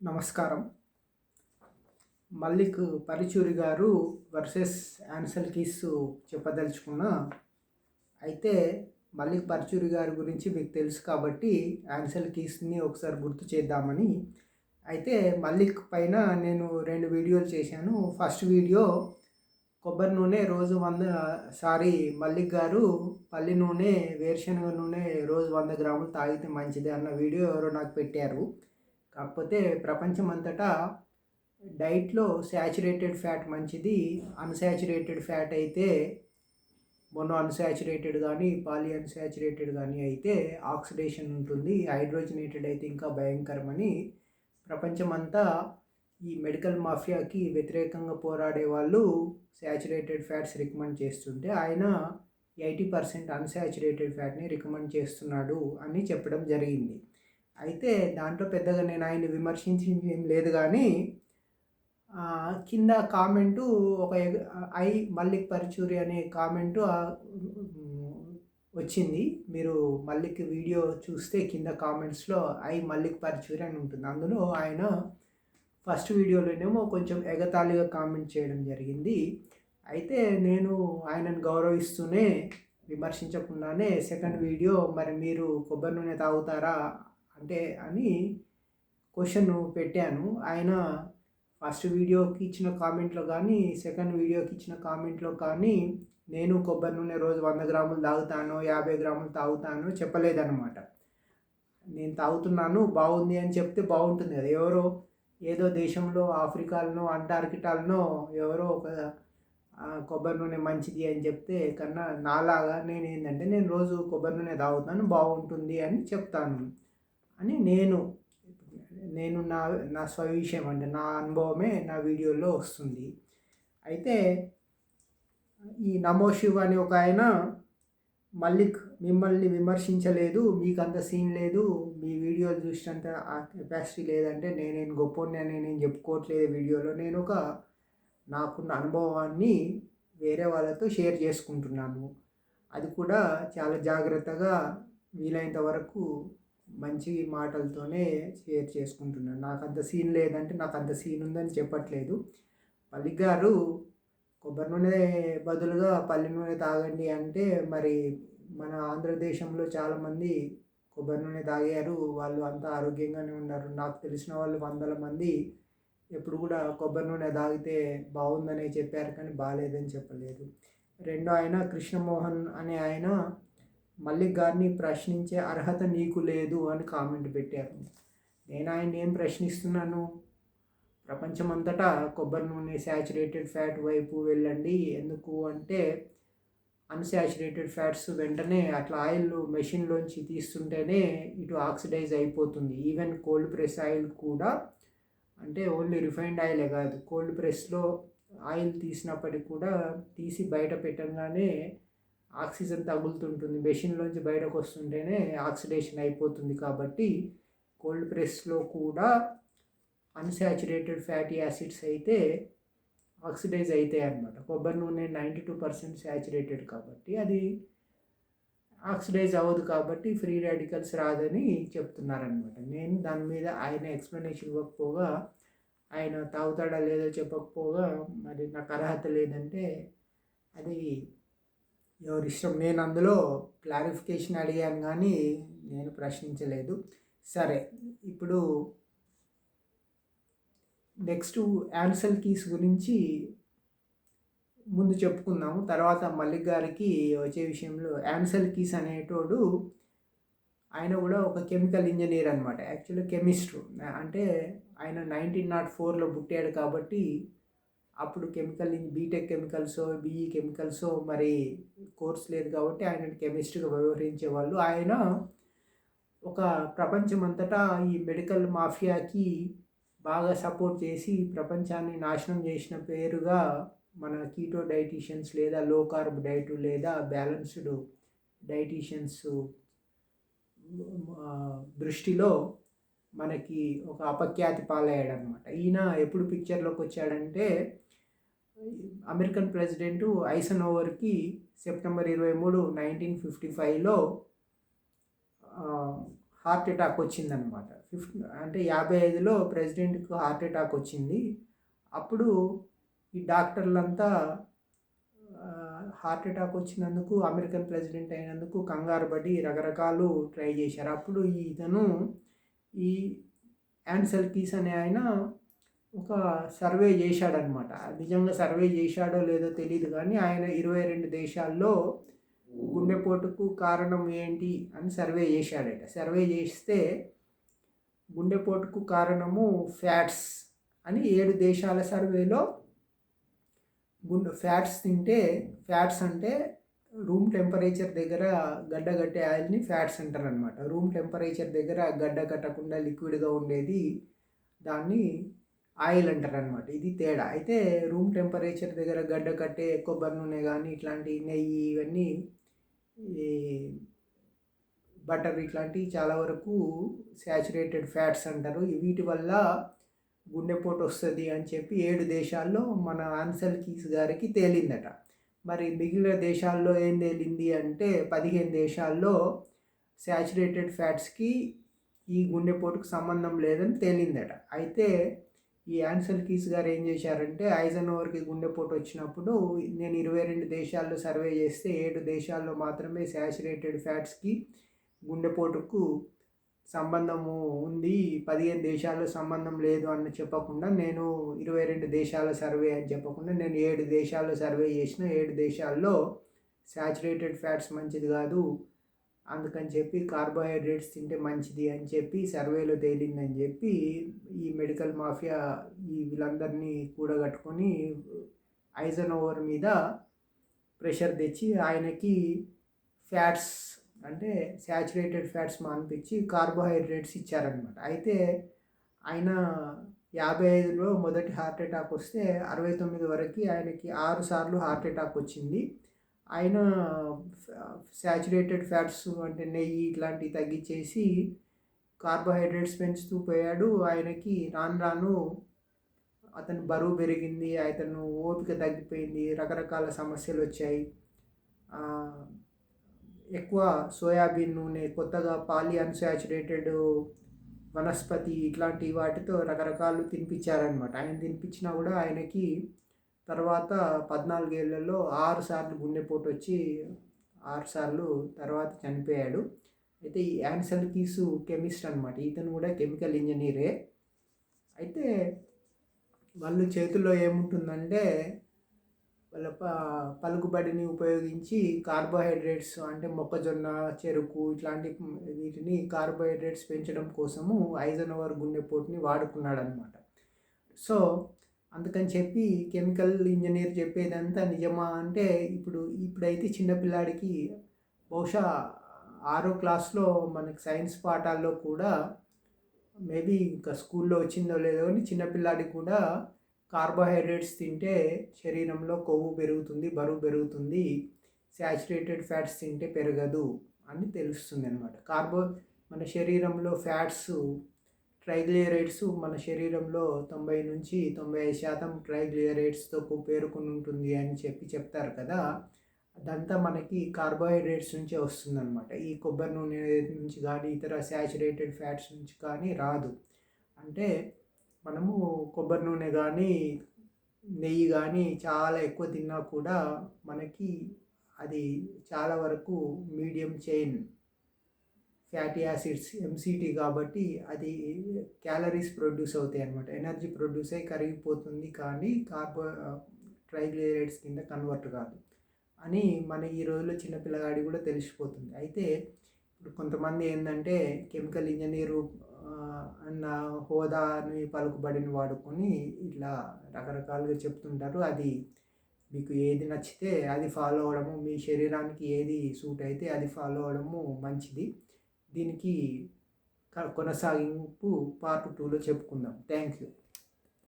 నమస్కారం. మల్లిక్ పరిచూరి గారు versus యాన్సల్ keys చెప్పదలుచుకున్న అయితే మల్లిక్ పరిచూరి గారి గురించి మీకు తెలుసు కాబట్టి యాన్సల్ కీస్ని ఒకసారి గుర్తు చేద్దామని. అయితే మల్లిక్ పైన నేను రెండు వీడియోలు చేశాను. ఫస్ట్ వీడియో కొబ్బరి నూనె రోజు వంద సారీ మల్లిక్ గారు పల్లి నూనె వేరుశనగ నూనె రోజు వంద గ్రాములు తాగితే మంచిది అన్న వీడియో ఎవరో నాకు పెట్టారు. కాకపోతే ప్రపంచం అంతటా డైట్లో శాచురేటెడ్ ఫ్యాట్ మంచిది అన్సాచురేటెడ్ ఫ్యాట్ అయితే మొన్న అన్సాచురేటెడ్ కానీ పాలి అన్సాచురేటెడ్ కానీ అయితే ఆక్సిడేషన్ ఉంటుంది. హైడ్రోజనేటెడ్ అయితే ఇంకా భయంకరమని ప్రపంచమంతా ఈ మెడికల్ మాఫియాకి వ్యతిరేకంగా పోరాడే వాళ్ళు శాచురేటెడ్ ఫ్యాట్స్ రికమెండ్ చేస్తుంటే ఆయన ఎయిటీ పర్సెంట్ అన్సాచురేటెడ్ ఫ్యాట్ని రికమెండ్ చేస్తున్నాడు అని చెప్పడం జరిగింది. అయితే దాంట్లో పెద్దగా నేను ఆయన విమర్శించి ఏం లేదు కానీ కింద కామెంటు ఒక ఐ మల్లిక్ పరచూరి అనే కామెంటు వచ్చింది. మీరు మల్లిక్ వీడియో చూస్తే కింద కామెంట్స్లో ఐ మల్లిక్ పరచూరి అని ఉంటుంది. అందులో ఆయన ఫస్ట్ వీడియోలోనేమో కొంచెం ఎగతాళిగా కామెంట్ చేయడం జరిగింది. అయితే నేను ఆయనను గౌరవిస్తూనే విమర్శించకుండానే సెకండ్ వీడియో మరి మీరు కొబ్బరి నూనె తాగుతారా అంటే అని క్వశ్చన్ పెట్టాను. ఆయన ఫస్ట్ వీడియోకి ఇచ్చిన కామెంట్లో కానీ సెకండ్ వీడియోకి ఇచ్చిన కామెంట్లో కానీ నేను కొబ్బరి నూనె రోజు వంద గ్రాములు తాగుతాను యాభై గ్రాములు తాగుతాను చెప్పలేదన్నమాట. నేను తాగుతున్నాను బాగుంది అని చెప్తే బాగుంటుంది కదా. ఎవరో ఏదో దేశంలో ఆఫ్రికాలనో అంటార్కిటాలనో ఎవరో ఒక కొబ్బరి నూనె మంచిది అని చెప్తే కన్నా నాలాగా నేను ఏంటంటే నేను రోజు కొబ్బరి నూనె తాగుతాను బాగుంటుంది అని చెప్తాను. అని నేను నేను నా నా స్వవిషయం అంటే నా అనుభవమే నా వీడియోలో వస్తుంది. అయితే ఈ నమో శివ్ అనే ఒక ఆయన మల్లిక్ మిమ్మల్ని విమర్శించలేదు మీకు అంత సీన్ లేదు మీ వీడియోలు చూసినంత ఆ కెపాసిటీ లేదంటే నేనేం గొప్పని అని నేను చెప్పుకోవట్లేదు వీడియోలో. నేను ఒక నాకున్న అనుభవాన్ని వేరే వాళ్ళతో షేర్ చేసుకుంటున్నాను. అది కూడా చాలా జాగ్రత్తగా వీలైనంత వరకు మంచి మాటలతోనే షేర్ చేసుకుంటున్నాను. నాకు అంత సీన్ లేదంటే నాకు అంత సీన్ ఉందని చెప్పట్లేదు. పల్లి గారు కొబ్బరి నూనె బదులుగా పల్లి నూనె తాగండి అంటే మరి మన ఆంధ్రదేశంలో చాలామంది కొబ్బరి నూనె తాగారు. వాళ్ళు అంతా ఆరోగ్యంగానే ఉన్నారు. నాకు తెలిసిన వాళ్ళు వందల మంది ఎప్పుడు కూడా కొబ్బరి నూనె తాగితే బాగుందనే చెప్పారు కానీ బాగాలేదని చెప్పలేదు. రెండో ఆయన కృష్ణమోహన్ అనే ఆయన మల్లిక్ గారిని ప్రశ్నించే అర్హత నీకు లేదు అని కామెంట్ పెట్టారు. నేను ఆయన ఏం ప్రశ్నిస్తున్నాను? ప్రపంచమంతటా కొబ్బరి నూనె శాచురేటెడ్ ఫ్యాట్ వైపు వెళ్ళండి. ఎందుకు అంటే అన్సాచురేటెడ్ ఫ్యాట్స్ వెంటనే అట్లా ఆయిల్ మెషిన్లోంచి తీస్తుంటేనే ఇటు ఆక్సిడైజ్ అయిపోతుంది. ఈవెన్ కోల్డ్ ప్రెస్ ఆయిల్ కూడా అంటే ఓన్లీ రిఫైన్డ్ ఆయిలే కాదు. కోల్డ్ ప్రెస్లో ఆయిల్ తీసినప్పటికి కూడా తీసి బయట పెట్టగానే ఆక్సిజన్ తగులుతుంటుంది. మెషిన్లోంచి బయటకు వస్తుంటేనే ఆక్సిడేషన్ అయిపోతుంది కాబట్టి కోల్డ్ ప్రెస్లో కూడా అన్సాచురేటెడ్ ఫ్యాటీ యాసిడ్స్ అయితే ఆక్సిడైజ్ అవుతాయి అన్నమాట. కొబ్బరి నూనె నైంటీ టూ పర్సెంట్ శాచురేటెడ్ కాబట్టి అది ఆక్సిడైజ్ అవ్వదు కాబట్టి ఫ్రీ రాడికల్స్ రాదని చెప్తున్నారనమాట నేను దాని మీద ఆయన ఎక్స్ప్లెనేషన్ ఇవ్వకపోగా ఆయన తాగుతాడా లేదో చెప్పకపోగా మరి నాకు అర్హత లేదంటే అది ఎవరి ఇష్టం నేను అందులో క్లారిఫికేషన్ అడిగాను కానీ నేను ప్రశ్నించలేదు. సరే ఇప్పుడు నెక్స్ట్ యాన్సల్ కీస్ గురించి ముందు చెప్పుకుందాము. తర్వాత మల్లిక్ గారికి వచ్చే విషయంలో యాన్సల్ కీస్ అనేటోడు ఆయన కూడా ఒక కెమికల్ ఇంజనీర్ అనమాట యాక్చువల్లీ కెమిస్ట్రు. అంటే ఆయన నైన్టీన్ నాట్ ఫోర్లో పుట్టాడు కాబట్టి అప్పుడు chemical BTech chemicals BE chemicals మరి కోర్స్ లేదు కాబట్టి ఆయన కెమిస్ట్గా వ్యవహరించే వాళ్ళు. ఆయన ఒక ప్రపంచమంతటా ఈ మెడికల్ మాఫియాకి బాగా సపోర్ట్ చేసి ప్రపంచాన్ని నాశనం చేసిన పేరుగా మన కీటో డైటీషియన్స్ లేదా లో కార్బ్ డైట్ లేదా బ్యాలెన్స్డ్ డైటీషియన్స్ దృష్టిలో మనకి ఒక అపఖ్యాతి పాలయ్యాడు అనమాట ఈయన ఎప్పుడు పిక్చర్లోకి వచ్చాడంటే అమెరికన్ ప్రెసిడెంట్ ఐసన్ ఓవర్కి సెప్టెంబర్ ఇరవై మూడు నైన్టీన్ ఫిఫ్టీ ఫైవ్లో హార్ట్ అటాక్ వచ్చిందనమాట. ఫిఫ్త్ అంటే యాభై ఐదులో ప్రెసిడెంట్కి హార్ట్ అటాక్ వచ్చింది. అప్పుడు ఈ డాక్టర్లంతా హార్ట్ అటాక్ వచ్చినందుకు అమెరికన్ ప్రెసిడెంట్ అయినందుకు కంగారు పడి రకరకాలు ట్రై చేశారు. అప్పుడు ఇతను ఈ యాన్సల్ కీస్ అనే ఆయన ఒక సర్వే చేశాడనమాట నిజంగా సర్వే చేశాడో లేదో తెలియదు కానీ ఆయన ఇరవై రెండు దేశాల్లో గుండెపోటుకు కారణం ఏంటి అని సర్వే చేశాడట. సర్వే చేస్తే గుండెపోటుకు కారణము ఫ్యాట్స్ అని ఏడు దేశాల సర్వేలో గుండె ఫ్యాట్స్ తింటే ఫ్యాట్స్ అంటే రూమ్ టెంపరేచర్ దగ్గర గడ్డ కట్టే ఆయిల్ని ఫ్యాట్స్ అంటారు అనమాట రూమ్ టెంపరేచర్ దగ్గర గడ్డ కట్టకుండా లిక్విడ్గా ఉండేది దాన్ని ఆయిల్ అంటారు అనమాట ఇది తేడా. అయితే రూమ్ టెంపరేచర్ దగ్గర గడ్డ కట్టే కొబ్బరి నూనె కానీ ఇట్లాంటి నెయ్యి ఇవన్నీ ఈ బటర్ ఇట్లాంటివి చాలా వరకు శాచురేటెడ్ ఫ్యాట్స్ అంటారు. వీటి వల్ల గుండెపోటు వస్తుంది అని చెప్పి ఏడు దేశాల్లో మన ఆన్సల్ కీస్ గారికి తేలిందట. మరి మిగిలిన దేశాల్లో ఏం తేలింది అంటే పదిహేను దేశాల్లో శాచురేటెడ్ ఫ్యాట్స్కి ఈ గుండెపోటుకు సంబంధం లేదని తేలిందట. అయితే ఈ యాన్సల్ కీస్ గారు ఏం చేశారంటే ఐజన్ ఓవర్కి గుండెపోటు వచ్చినప్పుడు నేను ఇరవై రెండు దేశాల్లో సర్వే చేస్తే ఏడు దేశాల్లో మాత్రమే శాచురేటెడ్ ఫ్యాట్స్కి గుండెపోటుకు సంబంధము ఉంది పదిహేను దేశాల్లో సంబంధం లేదు అని చెప్పకుండా నేను ఇరవై రెండు దేశాల సర్వే అని చెప్పకుండా నేను ఏడు దేశాల్లో సర్వే చేసిన ఏడు దేశాల్లో శాచురేటెడ్ ఫ్యాట్స్ మంచిది కాదు అందుకని చెప్పి కార్బోహైడ్రేట్స్ తింటే మంచిది అని చెప్పి సర్వేలో తేలిందని చెప్పి ఈ మెడికల్ మాఫియా ఈ వీళ్ళందరినీ కూడగట్టుకొని ఐజన్ ఓవర్ మీద ప్రెషర్ తెచ్చి ఆయనకి ఫ్యాట్స్ అంటే శాచురేటెడ్ ఫ్యాట్స్ మానిపించి కార్బోహైడ్రేట్స్ ఇచ్చారనమాట అయితే ఆయన యాభై ఐదులో మొదటి హార్ట్ అటాక్ వస్తే అరవై తొమ్మిది వరకు ఆయనకి ఆరు సార్లు హార్ట్ అటాక్ వచ్చింది. ఆయన శాచురేటెడ్ ఫ్యాట్స్ అంటే నెయ్యి ఇట్లాంటివి తగ్గించేసి కార్బోహైడ్రేట్స్ పెంచుతూ పోయాడు. ఆయనకి రాను రాను అతను బరువు పెరిగింది అతను ఓపిక తగ్గిపోయింది రకరకాల సమస్యలు వచ్చాయి. ఎక్కువ సోయాబీన్ నూనె కొత్తగా పాలి అన్సాచురేటెడ్ వనస్పతి ఇట్లాంటి వాటితో రకరకాలు తినిపించారనమాట ఆయన తినిపించినా కూడా ఆయనకి తర్వాత పద్నాలుగేళ్ళలో ఆరు సార్లు గుండెపోటు వచ్చి ఆరు సార్లు తర్వాత చనిపోయాడు. అయితే ఈ యాన్సల్ కీసు కెమిస్ట్ అనమాట ఇతను కూడా కెమికల్ ఇంజనీరే. అయితే వాళ్ళు చేతుల్లో ఏముంటుందంటే వాళ్ళ ప పలుకుబడిని ఉపయోగించి కార్బోహైడ్రేట్స్ అంటే మొక్కజొన్న చెరుకు ఇట్లాంటి వీటిని కార్బోహైడ్రేట్స్ పెంచడం కోసము ఐజనోవర్ గుండెపోటుని వాడుకున్నాడు అనమాట సో అందుకని చెప్పి కెమికల్ ఇంజనీర్ చెప్పేదంతా నిజమా అంటే ఇప్పుడు ఇప్పుడైతే చిన్నపిల్లాడికి బహుశా ఆరో క్లాస్లో మనకి సైన్స్ పాఠాల్లో కూడా మేబీ ఇంకా స్కూల్లో వచ్చిందో లేదో అని చిన్నపిల్లాడికి కూడా కార్బోహైడ్రేట్స్ తింటే శరీరంలో కొవ్వు పెరుగుతుంది బరువు పెరుగుతుంది శాచురేటెడ్ ఫ్యాట్స్ తింటే పెరగదు అని తెలుస్తుంది అనమాట కార్బో మన శరీరంలో ఫ్యాట్స్ ట్రైగ్లియరైడ్స్ మన శరీరంలో తొంభై నుంచి తొంభై ఐదు శాతం ట్రైగ్లియరైడ్స్తో పేరుకుని ఉంటుంది అని చెప్పి చెప్తారు కదా అదంతా మనకి కార్బోహైడ్రేట్స్ నుంచే వస్తుందన్నమాట. ఈ కొబ్బరి నూనె నుంచి కానీ ఇతర శాచురేటెడ్ ఫ్యాట్స్ నుంచి కానీ రాదు. అంటే మనము కొబ్బరి నూనె కానీ నెయ్యి కానీ చాలా ఎక్కువ తిన్నా కూడా మనకి అది చాలా వరకు medium chain. Fatty acids MCT కాబట్టి అది క్యాలరీస్ ప్రొడ్యూస్ అవుతాయి అనమాట ఎనర్జీ ప్రొడ్యూస్ అయ్యి కరిగిపోతుంది కానీ కార్బో ట్రైగ్లియరైడ్స్ కింద కన్వర్ట్ కాదు అని మన ఈ రోజుల్లో చిన్నపిల్లగాడి కూడా తెలిసిపోతుంది. అయితే ఇప్పుడు కొంతమంది ఏంటంటే కెమికల్ ఇంజనీరు అన్న హోదాని పలుకుబడిని వాడుకొని ఇట్లా రకరకాలుగా చెప్తుంటారు. అది మీకు ఏది నచ్చితే అది ఫాలో అవ్వడము మీ శరీరానికి ఏది సూట్ అయితే అది ఫాలో అవడము మంచిది. దీనికి కొనసాగింపు పార్ట్ టూలో చెప్పుకుందాం. Thank you.